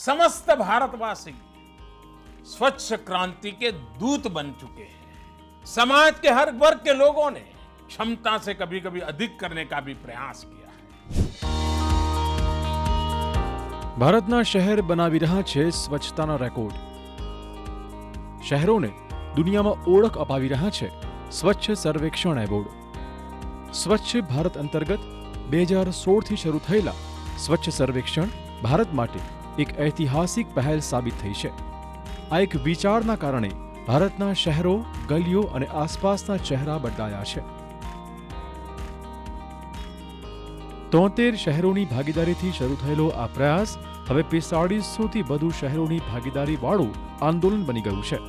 समस्त भारतवासी स्वच्छ क्रांति के दूत बन चुके हैं समाज के हर वर्ग के लोगों ने क्षमता से कभी कभी अधिक करने का भी प्रयास किया है ભારતના શહેર બનાવી રહ્યા છે સ્વચ્છતાના રેકોર્ડ શહેરોને દુનિયામાં ઓળખ અપાવી રહ્યા છે સ્વચ્છ સર્વેક્ષણ એવોર્ડ સ્વચ્છ ભારત અંતર્ગત બે હજાર સોળથી શરૂ થયેલા સ્વચ્છ સર્વેક્ષણ ભારત માટે એક ઐતિહાસિક પહેલ સાબિત થઈ છે. આ એક વિચારના કારણે ભારતના શહેરો, ગલીઓ અને આસપાસના ચહેરા બદલાયા છે. તોતેર શહેરોની ભાગીદારીથી શરૂ થયેલો આ પ્રયાસ હવે પિસ્તાળીસોથી વધુ શહેરોની ભાગીદારી વાળું આંદોલન બની ગયું છે.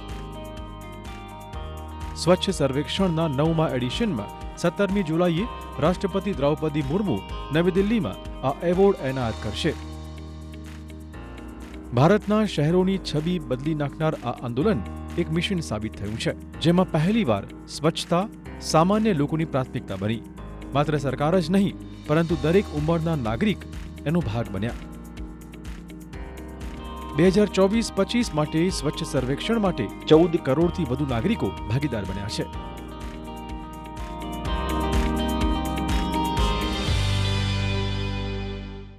સ્વચ્છ સર્વેક્ષણના નવમા એડિશનમાં સત્તરમી જુલાઈએ રાષ્ટ્રપતિ દ્રૌપદી મુર્મુ નવી દિલ્હીમાં આ એવોર્ડ એનાયત કરશે. ભારતના શહેરોની છબી બદલી નાખનાર આ આંદોલન એક મિશન સાબિત થયું છે, જેમાં પહેલીવાર સ્વચ્છતા સામાન્ય લોકોની પ્રાથમિકતા બની. માત્ર સરકાર જ નહીં, પરંતુ દરેક ઉંમરના નાગરિક એનો ભાગ બન્યા. બે હજાર ચોવીસ પચીસ માટે સ્વચ્છ સર્વેક્ષણ માટે ચૌદ કરોડથી વધુ નાગરિકો ભાગીદાર બન્યા છે.